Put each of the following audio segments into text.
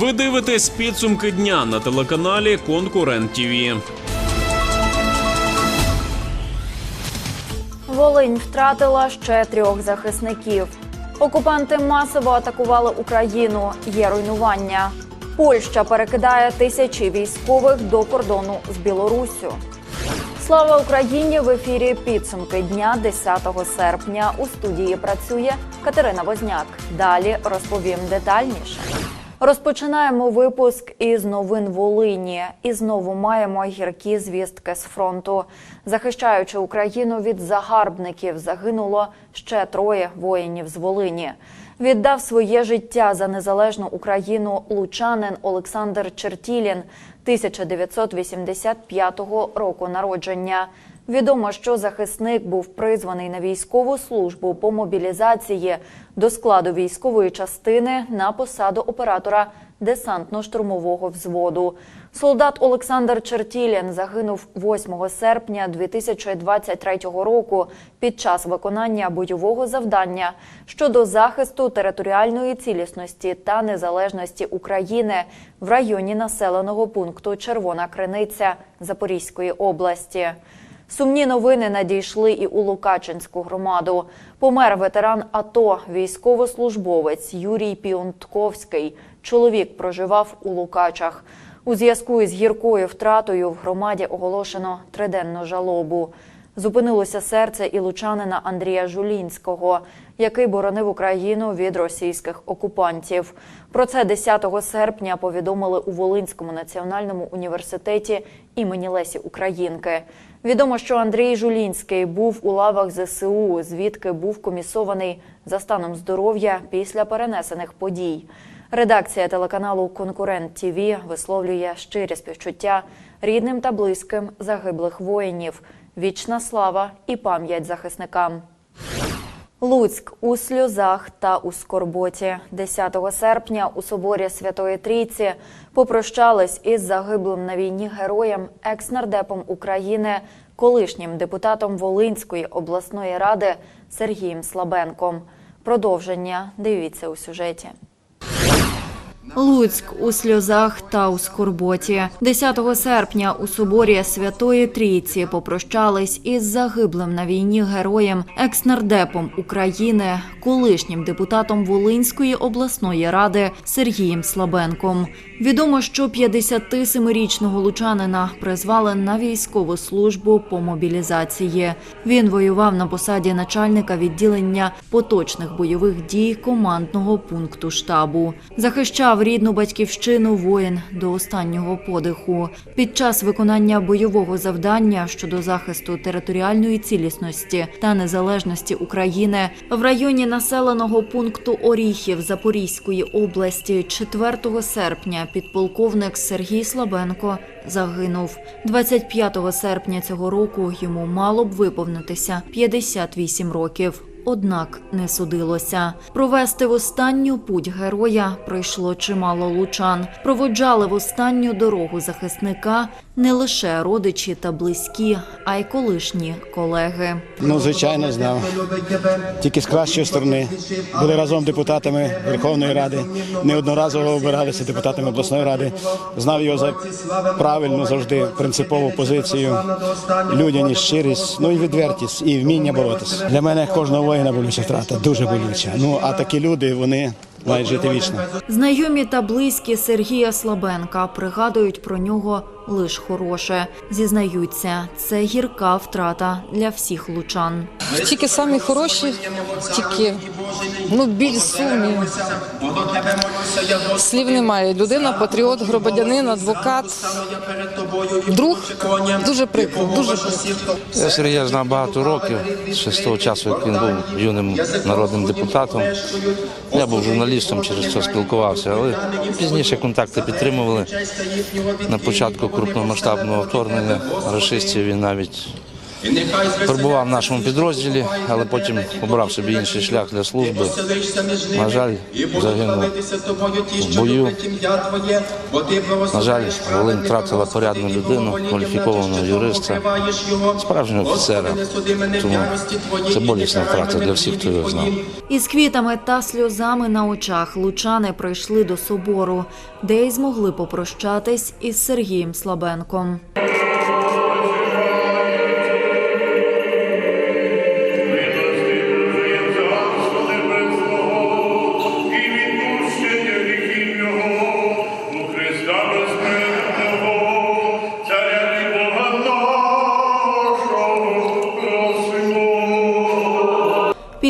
Ви дивитесь підсумки дня на телеканалі Конкурент ТІВІ. Волинь втратила ще трьох захисників. Окупанти масово атакували Україну. Є руйнування. Польща перекидає тисячі військових до кордону з Білоруссю. Слава Україні! В ефірі підсумки дня 10 серпня. У студії працює Катерина Возняк. Далі розповім детальніше. Розпочинаємо випуск із новин Волині. І знову маємо гіркі звістки з фронту. Захищаючи Україну від загарбників, загинуло ще троє воїнів з Волині. Віддав своє життя за незалежну Україну лучанин Олександр Чертілін 1985 року народження. Відомо, що захисник був призваний на військову службу по мобілізації до складу військової частини на посаду оператора десантно-штурмового взводу. Солдат Олександр Чертілін загинув 8 серпня 2023 року під час виконання бойового завдання щодо захисту територіальної цілісності та незалежності України в районі населеного пункту Червона Криниця Запорізької області. Сумні новини надійшли і у Лукачинську громаду. Помер ветеран АТО, військовослужбовець Юрій Піонтковський. Чоловік проживав у Лукачах. У зв'язку із гіркою втратою в громаді оголошено триденну жалобу. Зупинилося серце і лучанина Андрія Жулінського, який боронив Україну від російських окупантів. Про це 10 серпня повідомили у Волинському національному університеті імені Лесі Українки. Відомо, що Андрій Жулінський був у лавах ЗСУ, звідки був комісований за станом здоров'я після перенесених подій. Редакція телеканалу Конкурент ТІВІ висловлює щирі співчуття рідним та близьким загиблих воїнів. Вічна слава і пам'ять захисникам. Луцьк у сльозах та у скорботі. 10 серпня у соборі Святої Трійці попрощались із загиблим на війні героєм, екс-нардепом України, колишнім депутатом Волинської обласної ради Сергієм Слабенком. Продовження дивіться у сюжеті. Луцьк у сльозах та у скорботі. 10 серпня у соборі Святої Трійці попрощались із загиблим на війні героєм, екс-нардепом України, колишнім депутатом Волинської обласної ради Сергієм Слабенком. Відомо, що 57-річного лучанина призвали на військову службу по мобілізації. Він воював на посаді начальника відділення поточних бойових дій командного пункту штабу. Захищав рідну батьківщину воїн до останнього подиху. Під час виконання бойового завдання щодо захисту територіальної цілісності та незалежності України в районі населеного пункту Оріхів Запорізької області 4 серпня підполковник Сергій Слабенко загинув. 25 серпня цього року йому мало б виповнитися 58 років. Однак не судилося. Провести в останню путь героя прийшло чимало лучан. Проводжали в останню дорогу захисника не лише родичі та близькі, а й колишні колеги. Ну, звичайно, знав. Тільки з кращої сторони. Були разом депутатами Верховної Ради, неодноразово обиралися депутатами обласної ради. Знав його за правильну завжди принципову позицію, людяність, щирість, ну і відвертість, і вміння боротися. Для мене кожного воїна болюча втрата, дуже болюча. Ну а такі люди вони мають жити вічно. Знайомі та близькі Сергія Слабенка пригадують про нього лиш хороше. Зізнаються, це гірка втрата для всіх лучан. Тільки самі хороші, тільки ну біль сумні. Слів немає. Людина, патріот, громадянин, адвокат, друг. Дуже прикро, дуже прикро. Я Сергія знав багато років, ще з того часу, як він був юним народним депутатом. Я був журналістом, через це спілкувався, але пізніше контакти підтримували. На початку крупномасштабного вторгнення рашистів він навіть перебував в нашому підрозділі, але потім обрав собі інший шлях для служби. На жаль, загинув в бою. На жаль, Волинь втратила порядну людину, кваліфікованого юриста, справжнього офіцера. Тому це болісна втрата для всіх, хто його знав. Із квітами та сльозами на очах лучани прийшли до собору, де й змогли попрощатись із Сергієм Слабенком.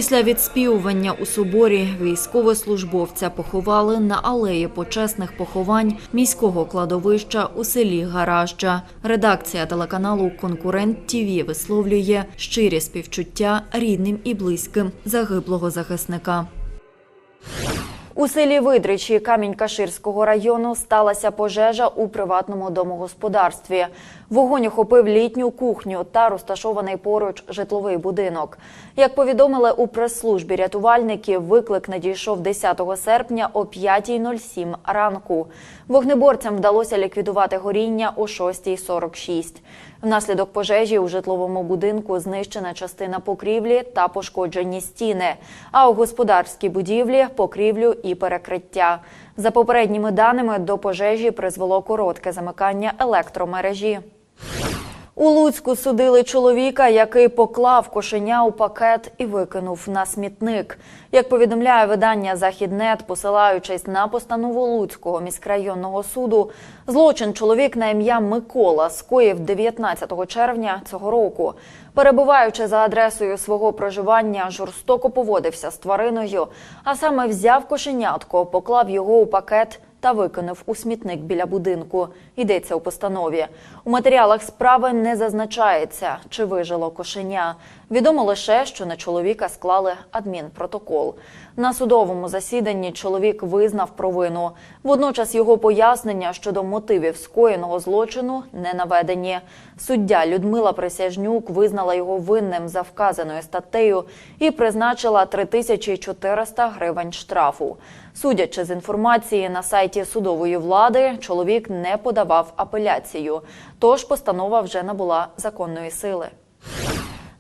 Після відспівування у соборі військовослужбовця поховали на алеї почесних поховань міського кладовища у селі Гаражджа. Редакція телеканалу Конкурент ТІВІ висловлює щирі співчуття рідним і близьким загиблого захисника. У селі Видричі Камінь-Каширського району сталася пожежа у приватному домогосподарстві. Вогонь охопив літню кухню та розташований поруч житловий будинок. Як повідомили у прес-службі рятувальників, виклик надійшов 10 серпня о 5.07 ранку. Вогнеборцям вдалося ліквідувати горіння о 6.46. Внаслідок пожежі у житловому будинку знищена частина покрівлі та пошкоджені стіни, а у господарській будівлі покрівлю і перекриття. За попередніми даними, до пожежі призвело коротке замикання електромережі. У Луцьку судили чоловіка, який поклав кошеня у пакет і викинув на смітник. Як повідомляє видання Західнет, посилаючись на постанову Луцького міськрайонного суду, злочин чоловік на ім'я Микола скоїв 19 червня цього року. Перебуваючи за адресою свого проживання, жорстоко поводився з твариною, а саме взяв кошенятко, поклав його у пакет та викинув у смітник біля будинку. Йдеться у постанові. У матеріалах справи не зазначається, чи вижило кошеня. Відомо лише, що на чоловіка склали адмінпротокол. На судовому засіданні чоловік визнав провину. Водночас його пояснення щодо мотивів скоєного злочину не наведені. Суддя Людмила Присяжнюк визнала його винним за вказаною статтею і призначила 3400 гривень штрафу. Судячи з інформації на сайті судової влади, чоловік не подавав апеляцію, тож постанова вже набула законної сили.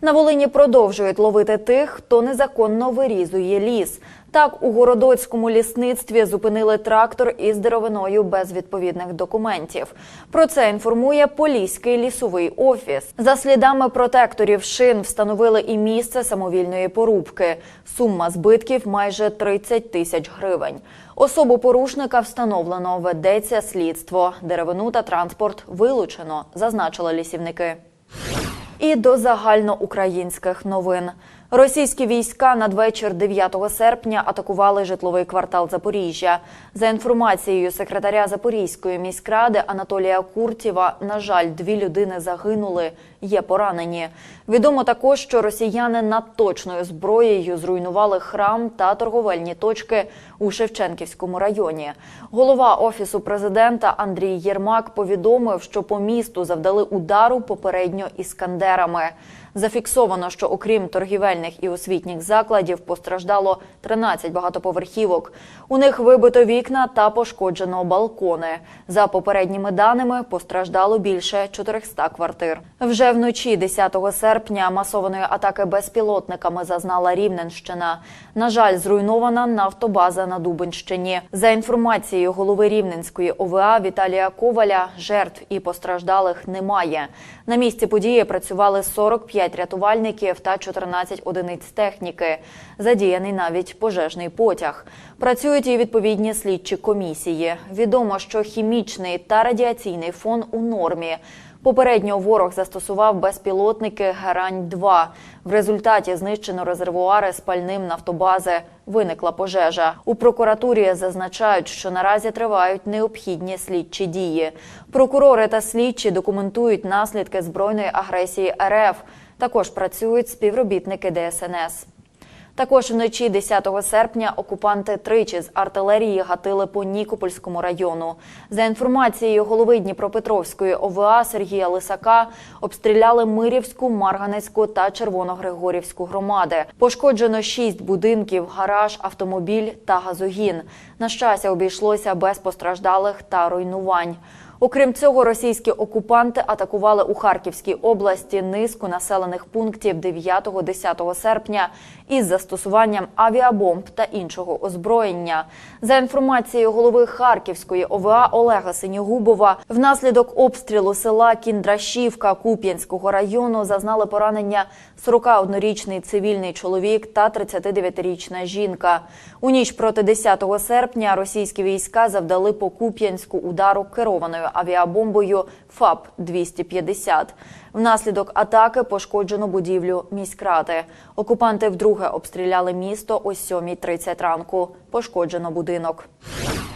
На Волині продовжують ловити тих, хто незаконно вирізує ліс. Так, у городоцькому лісництві зупинили трактор із деревиною без відповідних документів. Про це інформує Поліський лісовий офіс. За слідами протекторів шин встановили і місце самовільної порубки. Сума збитків майже 30 тисяч гривень. Особу порушника встановлено, ведеться слідство. Деревину та транспорт вилучено, зазначили лісівники. І до загальноукраїнських новин. Російські війська надвечір 9 серпня атакували житловий квартал Запоріжжя. За інформацією секретаря Запорізької міськради Анатолія Куртєва, на жаль, дві людини загинули, є поранені. Відомо також, що росіяни надточною зброєю зруйнували храм та торговельні точки у Шевченківському районі. Голова офісу президента Андрій Єрмак повідомив, що по місту завдали удару попередньо іскандерами. Зафіксовано, що окрім торгівельних і освітніх закладів постраждало 13 багатоповерхівок. У них вибито вікна та пошкоджено балкони. За попередніми даними постраждало більше 400 квартир. Вже вночі 10 серпня масованої атаки безпілотниками зазнала Рівненщина. На жаль, зруйнована нафтобаза на Дубенщині. За інформацією голови Рівненської ОВА Віталія Коваля, жертв і постраждалих немає. На місці події працювали 45 рятувальників та 14 одиниць техніки. Задіяний навіть пожежний потяг. Працюють і відповідні слідчі комісії. Відомо, що хімічний та радіаційний фон у нормі. Попередньо ворог застосував безпілотники Герань-2. В результаті знищено резервуари з пальним нафтобази. Виникла пожежа. У прокуратурі зазначають, що наразі тривають необхідні слідчі дії. Прокурори та слідчі документують наслідки збройної агресії РФ. Також працюють співробітники ДСНС. Також вночі 10 серпня окупанти тричі з артилерії гатили по Нікопольському району. За інформацією голови Дніпропетровської ОВА Сергія Лисака, обстріляли Мирівську, Марганецьку та Червоногригорівську громади. Пошкоджено шість будинків, гараж, автомобіль та газогін. На щастя, обійшлося без постраждалих та руйнувань. Окрім цього, російські окупанти атакували у Харківській області низку населених пунктів 9-10 серпня із застосуванням авіабомб та іншого озброєння. За інформацією голови Харківської ОВА Олега Синігубова, внаслідок обстрілу села Кіндрашівка Куп'янського району зазнали поранення 41-річний цивільний чоловік та 39-річна жінка. У ніч проти 10 серпня російські війська завдали по Куп'янську удару керованою авіабомбою ФАП-250. Внаслідок атаки пошкоджено будівлю міськради. Окупанти вдруге обстріляли місто о 7.30 ранку. Пошкоджено будинок.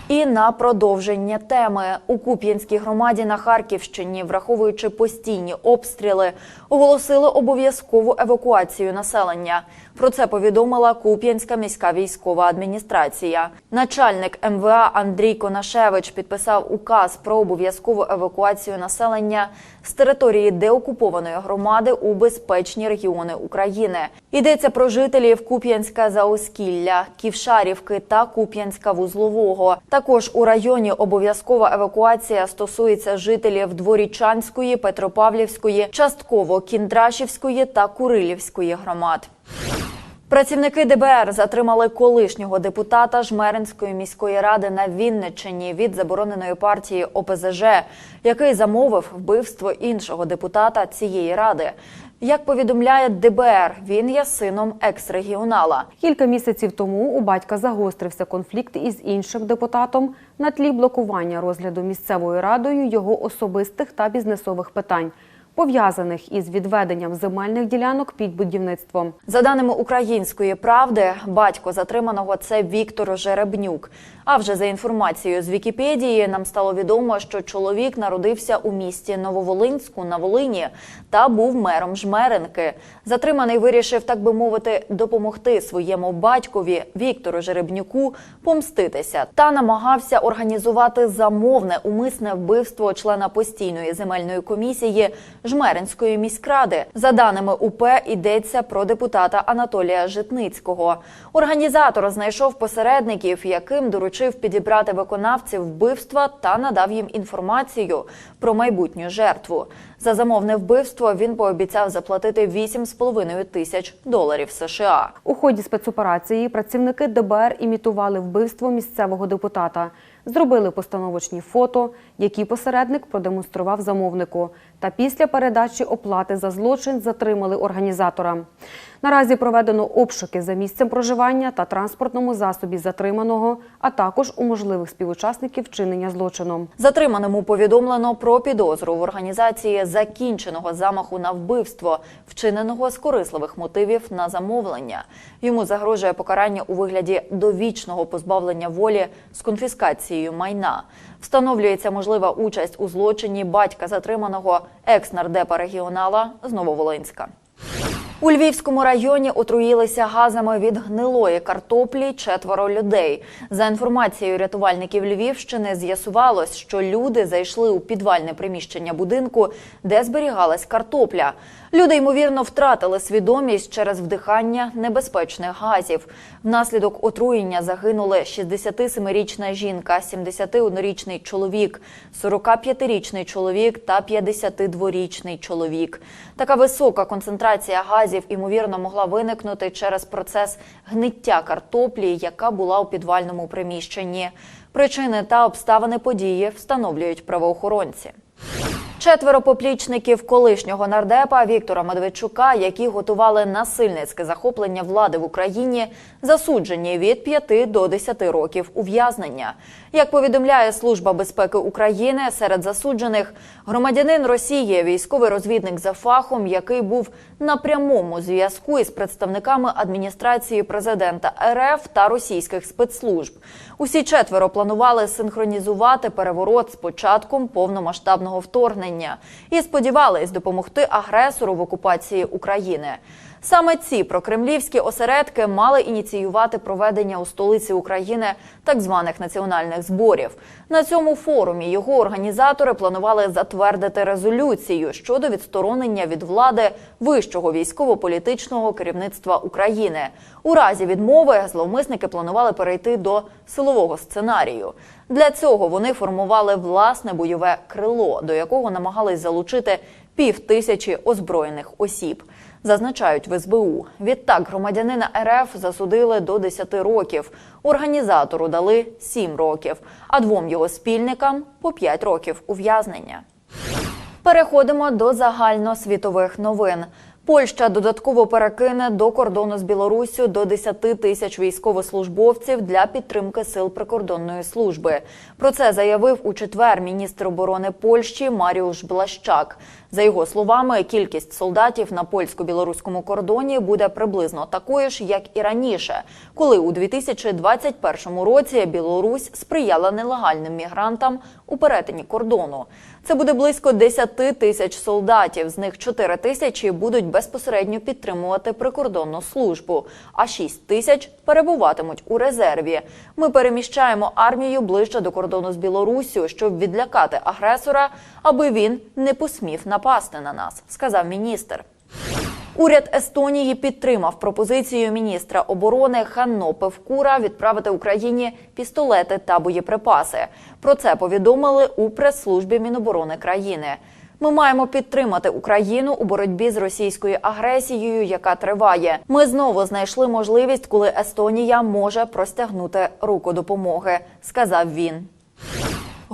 І на продовження теми у Куп'янській громаді на Харківщині, враховуючи постійні обстріли, оголосили обов'язкову евакуацію населення. Про це повідомила Куп'янська міська військова адміністрація. Начальник МВА Андрій Конашевич підписав указ про обов'язкову евакуацію населення з території деокупованої громади у безпечні регіони України. Йдеться про жителів Куп'янська Заоскілля, Ківшарівки та Куп'янська Вузлового. Також у районі обов'язкова евакуація стосується жителів Дворічанської, Петропавлівської, частково Кіндрашівської та Курилівської громад. Працівники ДБР затримали колишнього депутата Жмеринської міської ради на Вінниччині від забороненої партії ОПЗЖ, який замовив вбивство іншого депутата цієї ради. Як повідомляє ДБР, він є сином екс-регіонала. Кілька місяців тому у батька загострився конфлікт із іншим депутатом на тлі блокування розгляду місцевою радою його особистих та бізнесових питань, пов'язаних із відведенням земельних ділянок під будівництвом. За даними української правди, батько затриманого це Віктор Жеребнюк. А вже за інформацією з Вікіпедії нам стало відомо, що чоловік народився у місті Нововолинську на Волині та був мером Жмеренки. Затриманий вирішив, так би мовити, допомогти своєму батькові Віктору Жеребнюку помститися та намагався організувати замовне умисне вбивство члена постійної земельної комісії Жмеринської міськради. За даними УП, йдеться про депутата Анатолія Житницького. Організатор знайшов посередників, яким доручив підібрати виконавців вбивства та надав їм інформацію про майбутню жертву. За замовне вбивство він пообіцяв заплатити 8,5 тисяч доларів США. У ході спецоперації працівники ДБР імітували вбивство місцевого депутата, зробили постановочні фото, які посередник продемонстрував замовнику. Та після передачі оплати за злочин затримали організатора. Наразі проведено обшуки за місцем проживання та транспортному засобі затриманого, а також у можливих співучасників вчинення злочину. Затриманому повідомлено про підозру в організації закінченого замаху на вбивство, вчиненого з корисливих мотивів на замовлення. Йому загрожує покарання у вигляді довічного позбавлення волі з конфіскацією майна. Встановлюється можлива участь у злочині батька затриманого екс-нардепа регіонала з Нововолинська. У Львівському районі отруїлися газами від гнилої картоплі четверо людей. За інформацією рятувальників Львівщини, з'ясувалось, що люди зайшли у підвальне приміщення будинку, де зберігалась картопля. Люди ймовірно втратили свідомість через вдихання небезпечних газів. Внаслідок отруєння загинули 67-річна жінка, 71-річний чоловік, 45-річний чоловік та 52-річний чоловік. Така висока концентрація газів ймовірно могла виникнути через процес гниття картоплі, яка була у підвальному приміщенні. Причини та обставини події встановлюють правоохоронці. Четверо поплічників колишнього нардепа Віктора Медведчука, які готували насильницьке захоплення влади в Україні, засуджені від 5 до 10 років ув'язнення. Як повідомляє Служба безпеки України, серед засуджених громадянин Росії, військовий розвідник за фахом, який був на прямому зв'язку із представниками адміністрації президента РФ та російських спецслужб. Усі четверо планували синхронізувати переворот з початком повномасштабного вторгнення. Вторгнення і сподівались допомогти агресору в окупації України. Саме ці прокремлівські осередки мали ініціювати проведення у столиці України так званих національних зборів. На цьому форумі його організатори планували затвердити резолюцію щодо відсторонення від влади вищого військово-політичного керівництва України. У разі відмови зловмисники планували перейти до силового сценарію. Для цього вони формували власне бойове крило, до якого намагались залучити пів тисячі озброєних осіб. Зазначають в СБУ. Відтак громадянина РФ засудили до 10 років. Організатору дали 7 років, а двом його спільникам по 5 років ув'язнення. Переходимо до загальносвітових новин. Польща додатково перекине до кордону з Білоруссю до 10 тисяч військовослужбовців для підтримки сил прикордонної служби. Про це заявив у четвер міністр оборони Польщі Маріуш Блащак. За його словами, кількість солдатів на польсько-білоруському кордоні буде приблизно такою ж, як і раніше, коли у 2021 році Білорусь сприяла нелегальним мігрантам у перетині кордону. Це буде близько 10 тисяч солдатів. З них 4 тисячі будуть безпосередньо підтримувати прикордонну службу, а 6 тисяч перебуватимуть у резерві. Ми переміщаємо армію ближче до кордону з Білоруссю, щоб відлякати агресора, аби він не посмів напасти на нас, сказав міністр. Уряд Естонії підтримав пропозицію міністра оборони Ханно Певкура відправити Україні пістолети та боєприпаси. Про це повідомили у прес-службі Міноборони країни. Ми маємо підтримати Україну у боротьбі з російською агресією, яка триває. Ми знову знайшли можливість, коли Естонія може простягнути руку допомоги, сказав він.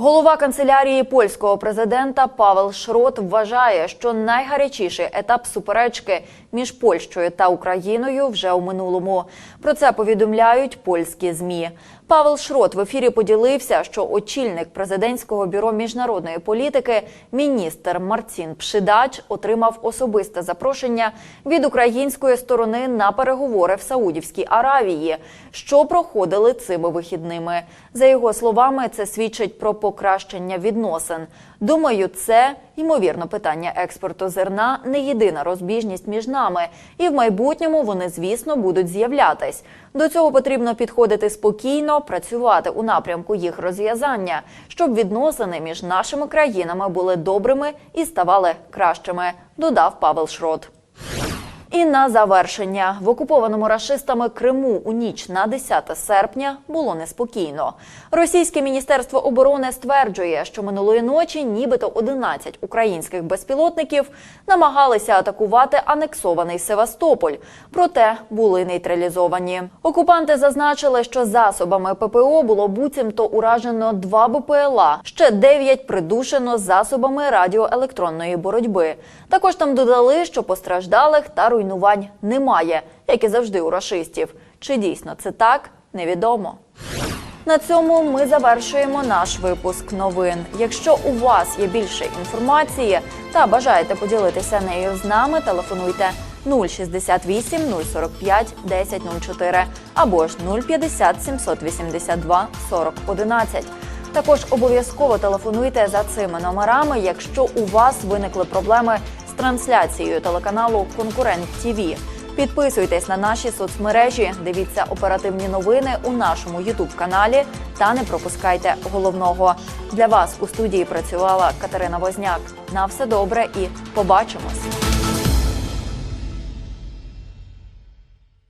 Голова канцелярії польського президента Павел Шрот вважає, що найгарячіший етап суперечки між Польщею та Україною вже у минулому. Про це повідомляють польські змі. Павел Шрот в ефірі поділився, що очільник президентського бюро міжнародної політики, міністр Марцін Пшидач, отримав особисте запрошення від української сторони на переговори в Саудівській Аравії, що проходили цими вихідними. За його словами, це свідчить про покращення відносин. Думаю, це ймовірно питання експорту зерна не єдина розбіжність між нами, і в майбутньому вони, звісно, будуть з'являтись. До цього потрібно підходити спокійно, працювати у напрямку їх розв'язання, щоб відносини між нашими країнами були добрими і ставали кращими. Додав Павел Шрот. І на завершення в окупованому рашистами Криму у ніч на 10 серпня було неспокійно. Російське міністерство оборони стверджує, що минулої ночі нібито 11 українських безпілотників намагалися атакувати анексований Севастополь, проте були нейтралізовані. Окупанти зазначили, що засобами ППО було буцімто уражено два БПЛА, ще 9 придушено засобами радіоелектронної боротьби. Також там додали, що постраждалих та руйнувань немає, як і завжди у рашистів. Чи дійсно це так, невідомо. На цьому ми завершуємо наш випуск новин. Якщо у вас є більше інформації та бажаєте поділитися нею з нами, телефонуйте 068 045 1004 або ж 050 782 40 11. Також обов'язково телефонуйте за цими номерами, якщо у вас виникли проблеми трансляцією телеканалу Конкурент ТІВІ. Підписуйтесь на наші соцмережі, дивіться оперативні новини у нашому Ютуб каналі та не пропускайте головного. Для вас у студії працювала Катерина Возняк. На все добре і побачимось.